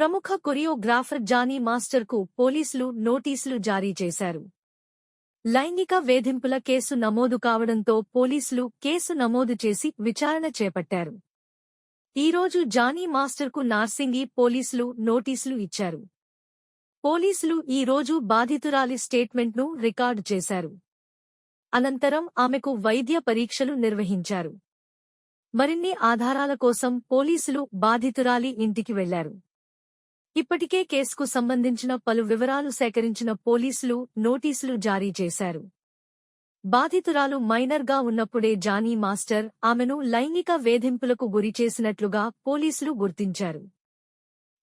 ప్రముఖ choreographer Johnny మాస్టర్కు పోలీసులు నోటీసులు జారీ చేశారు. లైంగిక వేధింపుల కేసు నమోదు కావడంతో పోలీసులు కేసు నమోదు చేసి విచారణ చేపట్టారు. ఈరోజు జానీ మాస్టర్కు నార్సింగి పోలీసులు నోటీసులు ఇచ్చారు. పోలీసులు ఈ రోజు బాధితురాలి స్టేట్మెంట్ను రికార్డు చేశారు. అనంతరం ఆమెకు వైద్య పరీక్షలు నిర్వహించారు. మరిన్ని ఆధారాల కోసం పోలీసులు బాధితురాలి ఇంటికి వెళ్ళారు. ఇప్పటికే కేసుకు సంబంధించిన పలు వివరాలు సేకరించిన పోలీసులు నోటీసులు జారీ చేశారు. బాధితురాలు మైనర్గా ఉన్నప్పుడే జానీ మాస్టర్ ఆమెను లైంగిక వేధింపులకు గురిచేసినట్లుగా పోలీసులు గుర్తించారు.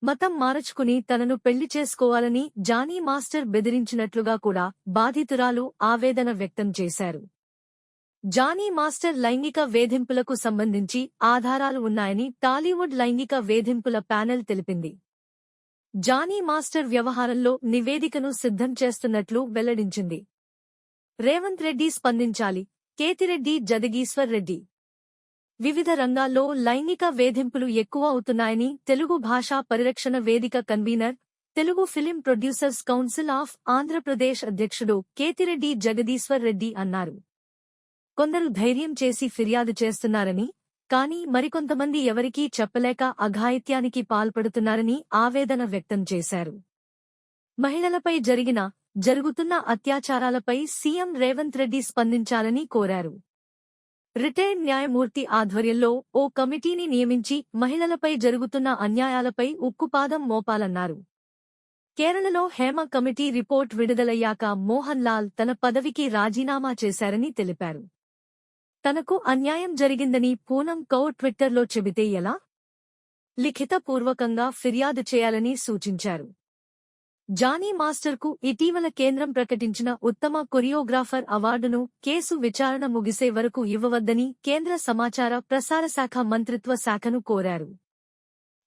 మతం మార్చుకుని తనను పెళ్ళి చేసుకోవాలని జానీ మాస్టర్ బెదిరించినట్లుగా కూడా బాధితురాలు ఆవేదన వ్యక్తం చేశారు. జానీ మాస్టర్ లైంగిక వేధింపులకు సంబంధించి ఆధారాలు ఉన్నాయని టాలీవుడ్ లైంగిక వేధింపుల ప్యానెల్ తెలిపింది. జానీ మాస్టర్ వ్యవహారంలో నివేదికను సిద్ధం చేస్తున్నట్లు వెల్లడించింది. రేవంత్ రెడ్డి స్పందించాలి. కేతిరెడ్డి జగదీశ్వర్ రెడ్డి. వివిధ రంగాల్లో లైంగిక వేధింపులు ఎక్కువ అవుతున్నాయని తెలుగు భాషా పరిరక్షణ వేదిక convener Telugu film producers council of Andhra Pradesh అధ్యక్షుడు కేతిరెడ్డి జగదీశ్వర్ రెడ్డి అన్నారు. కొందరు ధైర్యం చేసి ఫిర్యాదు చేస్తున్నారని కానీ మరికొంతమంది ఎవరికీ చెప్పలేక అఘాయిత్యానికి పాల్పడుతున్నారని ఆవేదన వ్యక్తం చేశారు. మహిళలపై జరిగిన జరుగుతున్న అత్యాచారాలపై సీఎం రేవంత్ రెడ్డి స్పందించాలని కోరారు. రిటైర్డ్ న్యాయమూర్తి ఆధ్వర్యంలో ఓ కమిటీని నియమించి మహిళలపై జరుగుతున్న అన్యాయాలపై ఉక్కుపాదం మోపాలన్నారు. కేరళలో హేమ కమిటీ రిపోర్ట్ విడుదలయ్యాక మోహన్ లాల్ తన పదవికి రాజీనామా చేశారని తెలిపారు. తనకు అన్యాయం జరిగిందని పూనం కౌర్ ట్విట్టర్లో చెబితే ఎలా? లిఖితపూర్వకంగా ఫిర్యాదు చేయాలని సూచించారు. జానీ మాస్టర్కు ఇటీవల కేంద్రం ప్రకటించిన ఉత్తమ కొరియోగ్రాఫర్ అవార్డును కేసు విచారణ ముగిసే వరకు ఇవ్వవద్దని కేంద్ర సమాచార ప్రసార శాఖ మంత్రిత్వ శాఖను కోరారు.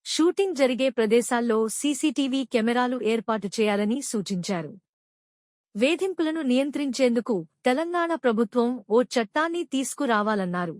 షూటింగ్ జరిగే ప్రదేశాల్లో సీసీటీవీ కెమెరాలు ఏర్పాటు చేయాలని సూచించారు. వేధింపులను నియంత్రించేందుకు తెలంగాణ ప్రభుత్వం ఓ చట్టాన్ని తీసుకురావాలన్నారు.